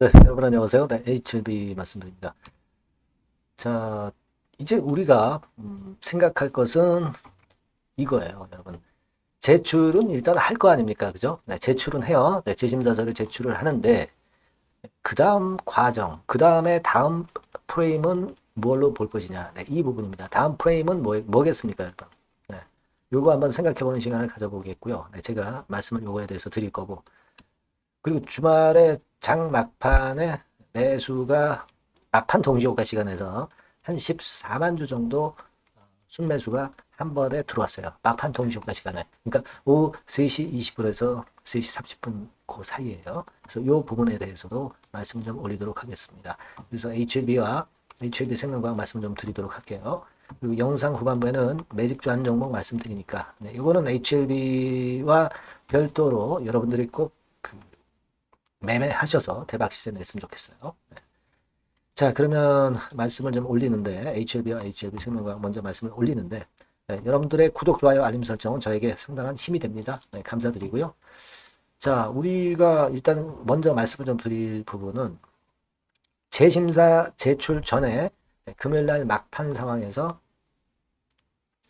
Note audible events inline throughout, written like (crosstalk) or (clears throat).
네, 여러분 안녕하세요. 네, HLB 말씀드립니다. 자, 이제 우리가 음, 생각할 것은 이거예요, 여러분. 제출은 일단 할 거 아닙니까? 그죠? 네, 제출은 해요. 네, 재심사서를 제출을 하는데 그 다음 과정, 그 다음에 다음 프레임은 뭘로 볼 것이냐? 네, 이 부분입니다. 다음 프레임은 뭐, 뭐겠습니까, 여러분? 네, 요거 한번 생각해보는 시간을 가져보겠고요. 네, 제가 말씀을 요거에 대해서 드릴 거고 그리고 주말에 장 막판에 매수가 막판 동시호가 시간에서 한 14만 주 정도 순매수가 한 번에 들어왔어요. 막판 동시호가 시간에. 그러니까 오후 3시 20분에서 3시 30분 그 사이에요. 그래서 이 부분에 대해서도 말씀 좀 올리도록 하겠습니다. 그래서 HLB와 HLB 생명과학 말씀 좀 드리도록 할게요. 그리고 영상 후반부에는 매집주 한 종목 말씀드리니까 네, 이거는 HLB와 별도로 여러분들이 꼭 매매하셔서 대박 시세 냈으면 좋겠어요. 네. 자, 그러면 말씀을 좀 올리는데 HLB와 HLB 생명과학 먼저 말씀을 올리는데 네, 여러분들의 구독, 좋아요, 알림 설정은 저에게 상당한 힘이 됩니다. 네, 감사드리고요. 자, 우리가 일단 먼저 말씀을 좀 드릴 부분은 재심사 제출 전에 네, 금요일날 막판 상황에서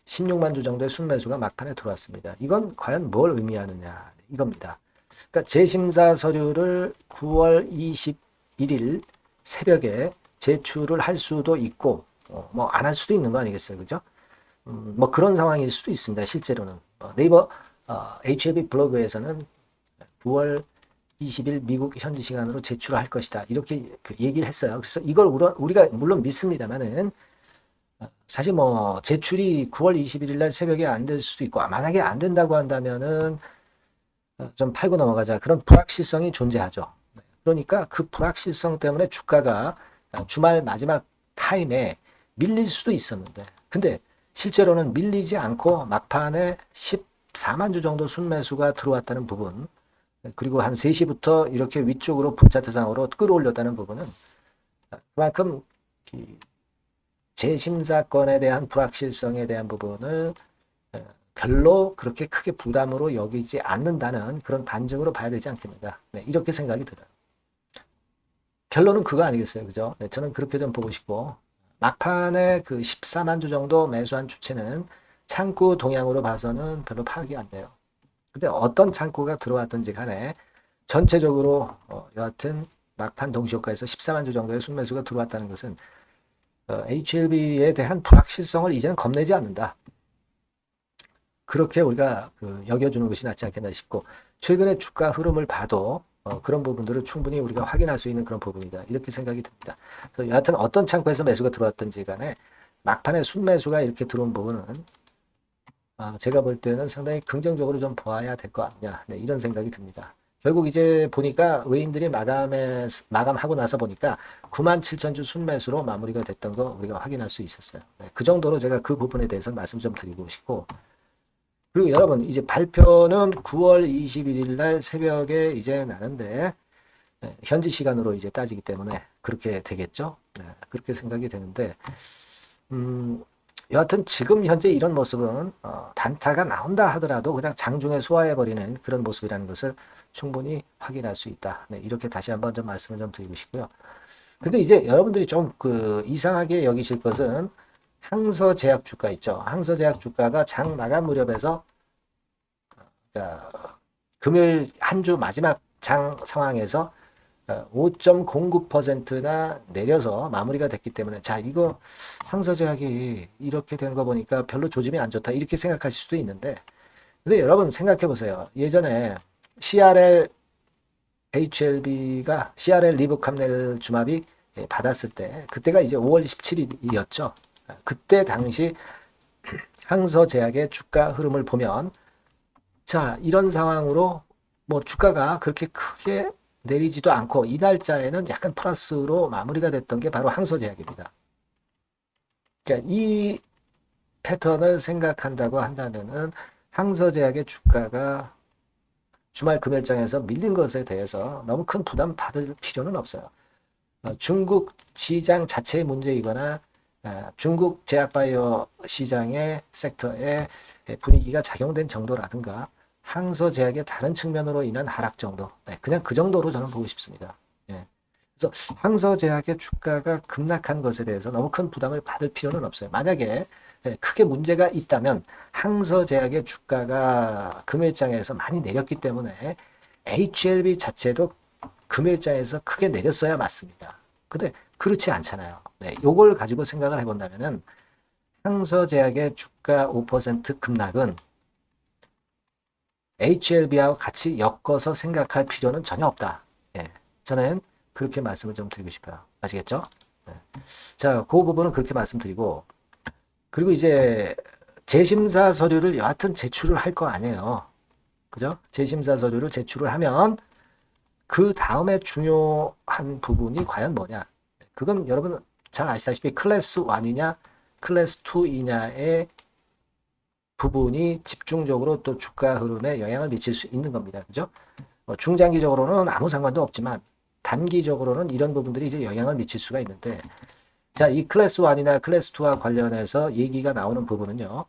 16만 주 정도의 순매수가 막판에 들어왔습니다. 이건 과연 뭘 의미하느냐 이겁니다. 그러니까 재심사 서류를 9월 21일 새벽에 제출을 할 수도 있고 어, 뭐안 할 수도 있는 거 아니겠어요, 그죠? 음, 뭐 그런 상황일 수도 있습니다. 실제로는 어, 네이버 어, HLB 블로그에서는 9월 20일 미국 현지 시간으로 제출할 것이다 이렇게 그 얘기를 했어요. 그래서 이걸 우리가 물론 믿습니다만은 어, 사실 뭐 제출이 9월 21일 날 새벽에 안 될 수도 있고 만약에 안 된다고 한다면은 좀 팔고 넘어가자. 그런 불확실성이 존재하죠. 그러니까 그 불확실성 때문에 주가가 주말 마지막 타임에 밀릴 수도 있었는데. 근데 실제로는 밀리지 않고 막판에 14만 주 정도 순매수가 들어왔다는 부분 그리고 한 3시부터 이렇게 위쪽으로 분차트상으로 끌어올렸다는 부분은 그만큼 재심사건에 대한 불확실성에 대한 부분을 별로 그렇게 크게 부담으로 여기지 않는다는 그런 반증으로 봐야 되지 않겠는가. 네, 이렇게 생각이 들어요. 결론은 그거 아니겠어요. 그죠? 네, 저는 그렇게 좀 보고 싶고, 막판에 그 14만 주 정도 매수한 주체는 창구 동향으로 봐서는 별로 파악이 안 돼요. 근데 어떤 창구가 들어왔든지 간에 전체적으로 어, 여하튼 막판 동시효과에서 14만 주 정도의 순매수가 들어왔다는 것은 어, HLB에 대한 불확실성을 이제는 겁내지 않는다. 그렇게 우리가 그 여겨주는 것이 낫지 않겠나 싶고 최근의 주가 흐름을 봐도 어, 그런 부분들을 충분히 우리가 확인할 수 있는 그런 부분이다 이렇게 생각이 듭니다. 그래서 여하튼 어떤 창구에서 매수가 들어왔든지 간에 막판에 순매수가 이렇게 들어온 부분은 어, 제가 볼 때는 상당히 긍정적으로 좀 보아야 될것 같냐 네, 이런 생각이 듭니다. 결국 이제 보니까 외인들이 마감에 마감하고 나서 보니까 9만 7천 주 순매수로 마무리가 됐던 거 우리가 확인할 수 있었어요. 네, 그 정도로 제가 그 부분에 대해서 말씀 좀 드리고 싶고 그리고 여러분 이제 발표는 9월 21일 날 새벽에 이제 나는데 네, 현지 시간으로 이제 따지기 때문에 그렇게 되겠죠. 네, 그렇게 생각이 되는데 음, 여하튼 지금 현재 이런 모습은 어, 단타가 나온다 하더라도 그냥 장중에 소화해 버리는 그런 모습이라는 것을 충분히 확인할 수 있다. 네, 이렇게 다시 한번 좀 말씀을 좀 드리고 싶고요. 근데 이제 여러분들이 좀 그 이상하게 여기실 것은 항서 제약 주가 있죠. 항서 제약 주가가 장 마감 무렵에서 그러니까 금요일 한 주 마지막 장 상황에서 5.09%나 내려서 마무리가 됐기 때문에 자 이거 항서 제약이 이렇게 된 거 보니까 별로 조짐이 안 좋다 이렇게 생각하실 수도 있는데 근데 여러분 생각해 보세요. 예전에 CRL HLB가 CRL 리브캄넬 주마비 받았을 때 그때가 이제 5월 17일이었죠. 그때 당시 항서 제약의 주가 흐름을 보면 자 이런 상황으로 뭐 주가가 그렇게 크게 내리지도 않고 이 날짜에는 약간 플러스로 마무리가 됐던 게 바로 항서 제약입니다. 그러니까 이 패턴을 생각한다고 한다면은 항서 제약의 주가가 주말 금요일장에서 밀린 것에 대해서 너무 큰 부담 받을 필요는 없어요. 어, 중국 시장 자체의 문제이거나 아, 중국 제약바이오 시장의 섹터의 분위기가 작용된 정도라든가 항서 제약의 다른 측면으로 인한 하락 정도 네, 그냥 그 정도로 저는 보고 싶습니다. 예. 그래서 황서제약의 주가가 급락한 것에 대해서 너무 큰 부담을 받을 필요는 없어요. 만약에 예, 크게 문제가 있다면 항서 제약의 주가가 금요일장에서 많이 내렸기 때문에 HLB 자체도 금요일장에서 크게 내렸어야 맞습니다. 근데 그렇지 않잖아요. 네, 요걸 가지고 생각을 해본다면은 항서제약의 주가 5% 급락은 HLB와 같이 엮어서 생각할 필요는 전혀 없다. 예, 저는 그렇게 말씀을 좀 드리고 싶어요. 아시겠죠? 네. 자, 그 부분은 그렇게 말씀드리고 그리고 이제 재심사 서류를 여하튼 제출을 할 거 아니에요. 그죠? 재심사 서류를 제출을 하면 그 다음에 중요한 부분이 과연 뭐냐? 그건 여러분 잘 아시다시피 클래스 1이냐, 클래스 2이냐의 부분이 집중적으로 또 주가 흐름에 영향을 미칠 수 있는 겁니다. 그죠? 뭐 중장기적으로는 아무 상관도 없지만 단기적으로는 이런 부분들이 이제 영향을 미칠 수가 있는데 자, 이 클래스 1이나 클래스 2와 관련해서 얘기가 나오는 부분은요.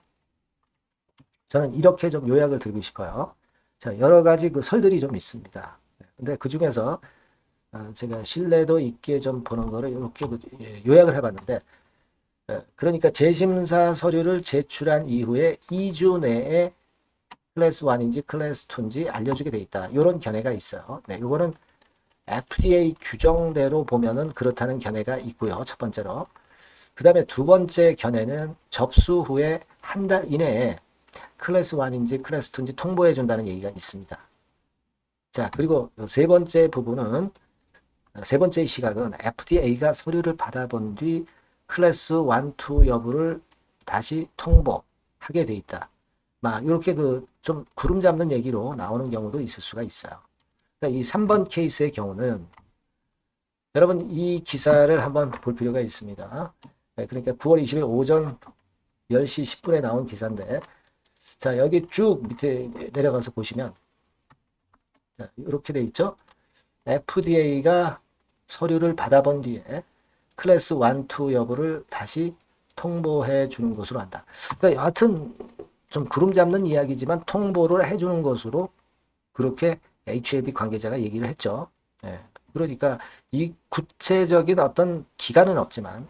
저는 이렇게 좀 요약을 드리고 싶어요. 자, 여러 가지 그 설들이 좀 있습니다. 근데 그 중에서 어, 제가 신뢰도 있게 좀 보는 거를 이렇게 그, 예, 요약을 해봤는데, 예, 그러니까 재심사 서류를 제출한 이후에 2주 내에 클래스 1인지 클래스 2인지 알려주게 돼 있다. 이런 견해가 있어요. 네, 이거는 FDA 규정대로 보면은 그렇다는 견해가 있고요. 첫 번째로. 그 다음에 두 번째 견해는 접수 후에 한 달 이내에 클래스 1인지 클래스 2인지 통보해 준다는 얘기가 있습니다. 자, 그리고 세 번째 부분은 세 번째 시각은 FDA가 서류를 받아본 뒤 클래스 1, 2 여부를 다시 통보하게 돼 있다. 막 이렇게 그 좀 구름 잡는 얘기로 나오는 경우도 있을 수가 있어요. 그러니까 이 3번 케이스의 경우는 여러분 이 기사를 한번 볼 필요가 있습니다. 네, 그러니까 9월 20일 오전 10시 10분에 나온 기사인데 자 여기 쭉 밑에 내려가서 보시면 자, 이렇게 돼 있죠. FDA가 서류를 받아본 뒤에 클래스 1, 2 여부를 다시 통보해 주는 것으로 한다. 그러니까 여하튼 좀 구름 잡는 이야기지만 통보를 해 주는 것으로 그렇게 HLB 관계자가 얘기를 했죠. 예. 그러니까 이 구체적인 어떤 기간은 없지만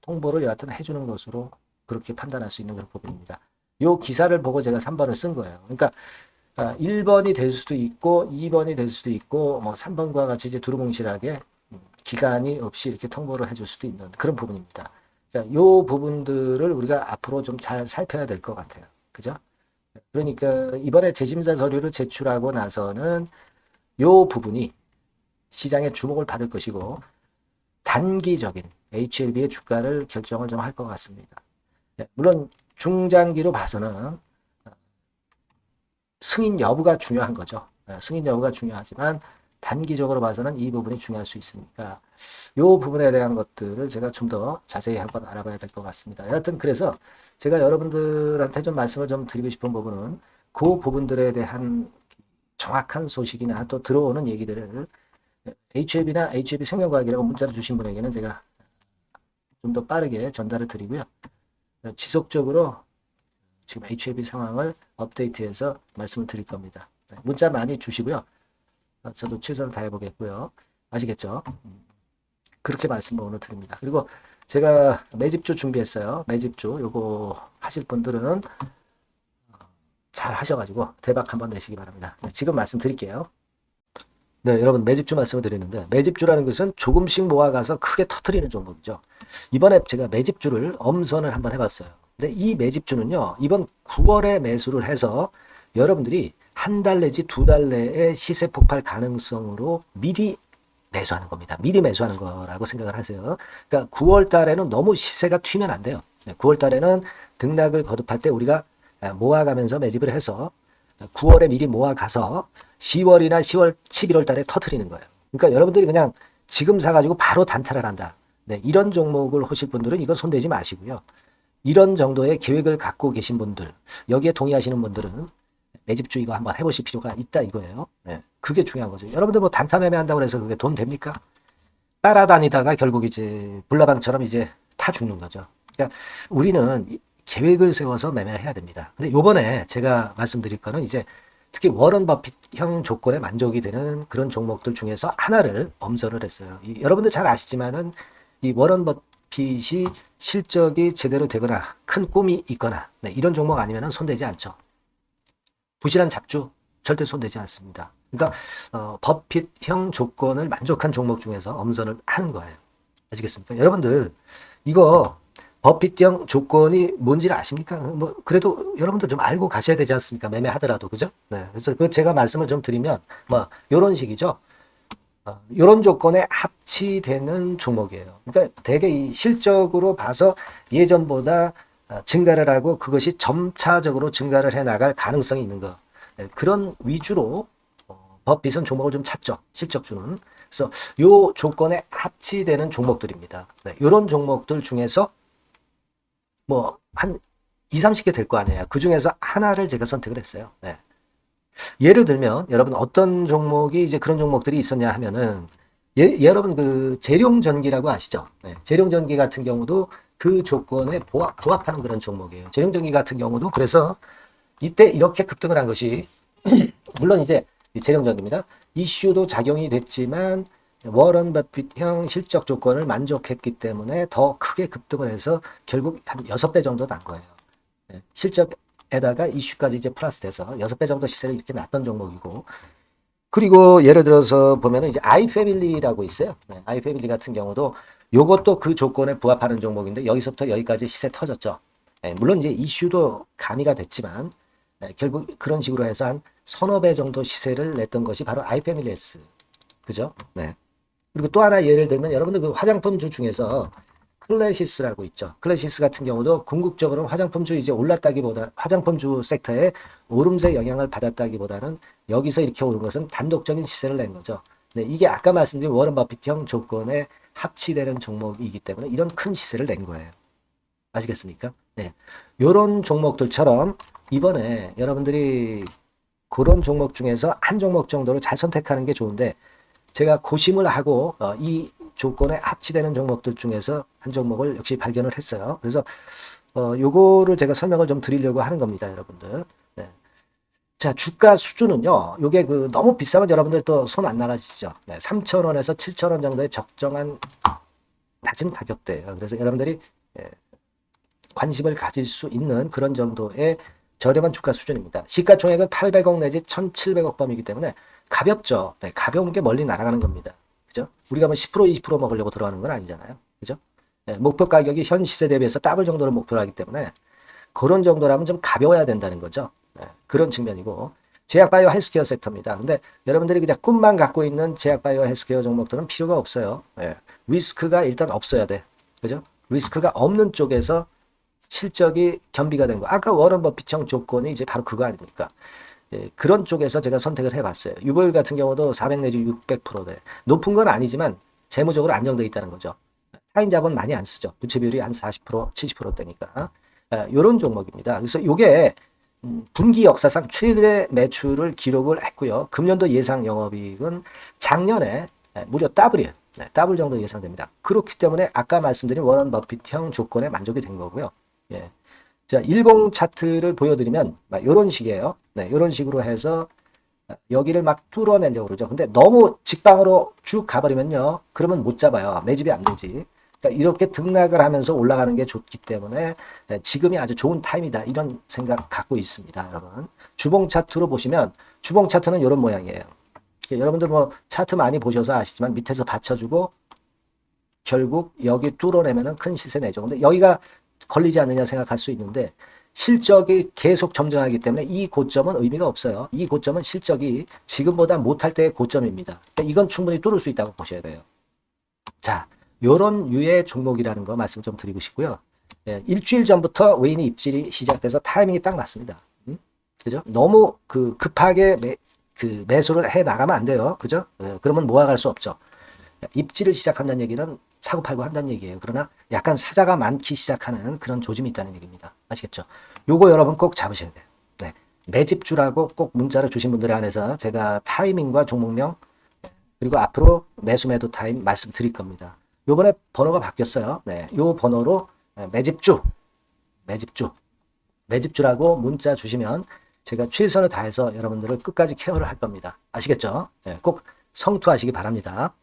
통보를 여하튼 해주는 것으로 그렇게 판단할 수 있는 그런 부분입니다. 이 기사를 보고 제가 3번을 쓴 거예요. 그러니까 1번이 될 수도 있고 2번이 될 수도 있고 뭐 3번과 같이 이제 두루뭉실하게 기간이 없이 이렇게 통보를 해줄 수도 있는 그런 부분입니다. 자, 요 부분들을 우리가 앞으로 좀 잘 살펴야 될 것 같아요. 그죠? 그러니까 이번에 재심사 서류를 제출하고 나서는 요 부분이 시장의 주목을 받을 것이고 단기적인 HLB의 주가를 결정을 좀 할 것 같습니다. 네, 물론 중장기로 봐서는 승인 여부가 중요한 거죠. 네, 승인 여부가 중요하지만 단기적으로 봐서는 이 부분이 중요할 수 있으니까 이 부분에 대한 것들을 제가 좀 더 자세히 한번 알아봐야 될 것 같습니다. 여하튼 그래서 제가 여러분들한테 좀 말씀을 좀 드리고 싶은 부분은 그 부분들에 대한 정확한 소식이나 또 들어오는 얘기들을 HLB나 HLB 생명과학이라고 문자를 주신 분에게는 제가 좀 더 빠르게 전달을 드리고요. 지속적으로 지금 HLB 상황을 업데이트해서 말씀을 드릴 겁니다. 문자 많이 주시고요. 저도 최선을 다해 보겠고요. 아시겠죠? 그렇게 말씀을 오늘 드립니다. 그리고 제가 매집주 준비했어요. 매집주 요거 하실 분들은 잘 하셔가지고 대박 한번 내시기 바랍니다. 네, 지금 말씀드릴게요. 네, 여러분 매집주 말씀을 드리는데 매집주라는 것은 조금씩 모아가서 크게 터트리는 종목이죠. 이번에 제가 매집주를 엄선을 한번 해봤어요. 근데 이 매집주는요, 이번 9월에 매수를 해서 여러분들이 한 달 내지 두 달 내에 시세 폭발 가능성으로 미리 매수하는 겁니다. 미리 매수하는 거라고 생각을 하세요. 그러니까 9월 달에는 너무 시세가 튀면 안 돼요. 9월 달에는 등락을 거듭할 때 우리가 모아가면서 매집을 해서 9월에 미리 모아가서 10월이나 10월, 11월 달에 터트리는 거예요. 그러니까 여러분들이 그냥 지금 사가지고 바로 단타를 한다. 네, 이런 종목을 하실 분들은 이거 손대지 마시고요. 이런 정도의 계획을 갖고 계신 분들, 여기에 동의하시는 분들은 매집주 이거 한번 해보실 필요가 있다 이거예요. 네, 그게 중요한 거죠. 여러분들 뭐 단타 매매 한다고 해서 그게 돈 됩니까? 따라다니다가 결국 이제 불나방처럼 이제 타 죽는 거죠. 그러니까 우리는 계획을 세워서 매매를 해야 됩니다. 근데 요번에 제가 말씀드릴 거는 이제 특히 워런 버핏형 조건에 만족이 되는 그런 종목들 중에서 하나를 엄선을 했어요. 이, 여러분들 잘 아시지만은 이 워런 버 핏이 실적이 제대로 되거나 큰 꿈이 있거나 네, 이런 종목 아니면은 손대지 않죠. 부실한 잡주 절대 손대지 않습니다. 그러니까 어, 버핏형 조건을 만족한 종목 중에서 엄선을 하는 거예요. 아시겠습니까? 여러분들 이거 버핏형 조건이 뭔지를 아십니까? 뭐 그래도 여러분들 좀 알고 가셔야 되지 않습니까? 매매하더라도 그죠? 네. 그래서 그 제가 말씀을 좀 드리면 뭐 이런 식이죠. 어, 이런 조건에 합치되는 종목이에요. 그러니까 이 실적으로 봐서 예전보다 어, 증가를 하고 그것이 점차적으로 증가를 해 나갈 가능성이 있는 거. 네, 그런 위주로 어, 버핏은 종목을 좀 찾죠. 실적 주는. 그래서 요 조건에 합치되는 종목들입니다. 네, 이런 종목들 중에서 뭐 한 2, 30개 될 거 아니에요. 그 중에서 하나를 제가 선택을 했어요. 네. 예를 들면 여러분 어떤 종목이 이제 그런 종목들이 있었냐 하면은 예, 여러분 그 재룡전기라고 아시죠? 네. 재룡전기 같은 경우도 그 조건에 부합, 부합하는 그런 종목이에요. 재룡전기 같은 경우도 그래서 이때 이렇게 급등을 한 것이 (clears throat) 물론 이제 이 재룡전기입니다. 이슈도 작용이 됐지만 워런 버핏형 실적 조건을 만족했기 때문에 더 크게 급등을 해서 결국 한 6배 정도 난 거예요. 네. 실적 에다가 이슈까지 이제 플러스 돼서 6배 정도 시세를 이렇게 났던 종목이고 그리고 예를 들어서 보면은 이제 아이패밀리라고 있어요. 네, 아이패밀리 같은 경우도 요것도 그 조건에 부합하는 종목인데 여기서부터 여기까지 시세 터졌죠. 네, 물론 이제 이슈도 가미가 됐지만 네, 결국 그런 식으로 해서 한 서너 배 정도 시세를 냈던 것이 바로 아이패밀리스. 그죠? 네. 그리고 또 하나 예를 들면 여러분들 그 화장품 주 중에서 클래시스라고 있죠. 클래시스 같은 경우도 궁극적으로 화장품주 이제 올랐다기보다 화장품주 섹터에 오름세 영향을 받았다기보다는 여기서 이렇게 오른 것은 단독적인 시세를 낸 거죠. 네, 이게 아까 말씀드린 워런 버핏형 조건에 합치되는 종목이기 때문에 이런 큰 시세를 낸 거예요. 아시겠습니까? 네. 요런 종목들처럼 이번에 여러분들이 그런 종목 중에서 한 종목 정도를 잘 선택하는 게 좋은데 제가 고심을 하고 어, 이 조건에 합치되는 종목들 중에서 한 종목을 역시 발견을 했어요. 그래서 어, 요거를 제가 설명을 좀 드리려고 하는 겁니다, 여러분들. 네. 자, 주가 수준은요. 요게 그 너무 비싸면 여러분들 또 손 안 나가시죠. 네, 3,000원에서 7,000원 정도의 적정한 낮은 가격대예요. 그래서 여러분들이 예, 관심을 가질 수 있는 그런 정도의 저렴한 주가 수준입니다. 시가총액은 800억 내지 1,700억 범위이기 때문에 가볍죠. 네, 가벼운 게 멀리 날아가는 겁니다. 그죠? 우리가 뭐 10% 20% 먹으려고 들어가는 건 아니잖아요. 그죠? 네, 목표 가격이 현 시세 대비해서 더블 정도를 목표로 하기 때문에 그런 정도라면 좀 가벼워야 된다는 거죠. 네, 그런 측면이고 제약바이오 헬스케어 섹터입니다. 근데 여러분들이 그냥 꿈만 갖고 있는 제약바이오 헬스케어 종목들은 필요가 없어요. 네, 리스크가 일단 없어야 돼. 그죠? 리스크가 없는 쪽에서 실적이 겸비가 된 거. 아까 워런 버핏형 조건이 이제 바로 그거 아닙니까? 예, 그런 쪽에서 제가 선택을 해봤어요. 유보율 같은 경우도 400 내지 600%대. 높은 건 아니지만 재무적으로 안정되어 있다는 거죠. 타인 자본 많이 안 쓰죠. 부채 비율이 한 40%, 70%대니까. 이런 종목입니다. 그래서 이게 음, 분기 역사상 최대 매출을 기록을 했고요. 금년도 예상 영업이익은 작년에 예, 무려 더블이에요. 네, 더블 정도 예상됩니다. 그렇기 때문에 아까 말씀드린 워런 버핏형 조건에 만족이 된 거고요. 예. 자, 일봉 차트를 보여드리면 이런 식이에요. 네, 이런 식으로 해서 여기를 막 뚫어내려고 그러죠. 근데 너무 직방으로 쭉 가버리면요. 그러면 못 잡아요. 매집이 안 되지. 그러니까 이렇게 등락을 하면서 올라가는 게 좋기 때문에 지금이 아주 좋은 타임이다. 이런 생각 갖고 있습니다. 여러분. 주봉 차트로 보시면 주봉 차트는 이런 모양이에요. 여러분들 뭐 차트 많이 보셔서 아시지만 밑에서 받쳐주고 결국 여기 뚫어내면은 큰 시세 내죠. 근데 여기가 걸리지 않느냐 생각할 수 있는데 실적이 계속 점증하기 때문에 이 고점은 의미가 없어요. 이 고점은 실적이 지금보다 못할 때의 고점입니다. 이건 충분히 뚫을 수 있다고 보셔야 돼요. 자, 요런 유의 종목이라는 거 말씀 좀 드리고 싶고요. 예, 일주일 전부터 외인이 입질이 시작돼서 타이밍이 딱 맞습니다. 음? 그죠? 너무 그 급하게 매, 그 매수를 해 나가면 안 돼요. 그죠? 예, 그러면 모아갈 수 없죠. 입질을 시작한다는 얘기는 사고 팔고 한다는 얘기예요. 그러나 약간 사자가 많기 시작하는 그런 조짐이 있다는 얘기입니다. 아시겠죠? 요거 여러분 꼭 잡으셔야 돼요. 네. 매집주라고 꼭 문자를 주신 분들에 한해서 제가 타이밍과 종목명 그리고 앞으로 매수 매도 타임 말씀드릴 겁니다. 요번에 번호가 바뀌었어요. 네. 요 번호로 매집주 매집주 매집주라고 문자 주시면 제가 최선을 다해서 여러분들을 끝까지 케어를 할 겁니다. 아시겠죠? 예, 꼭 성투하시기 바랍니다.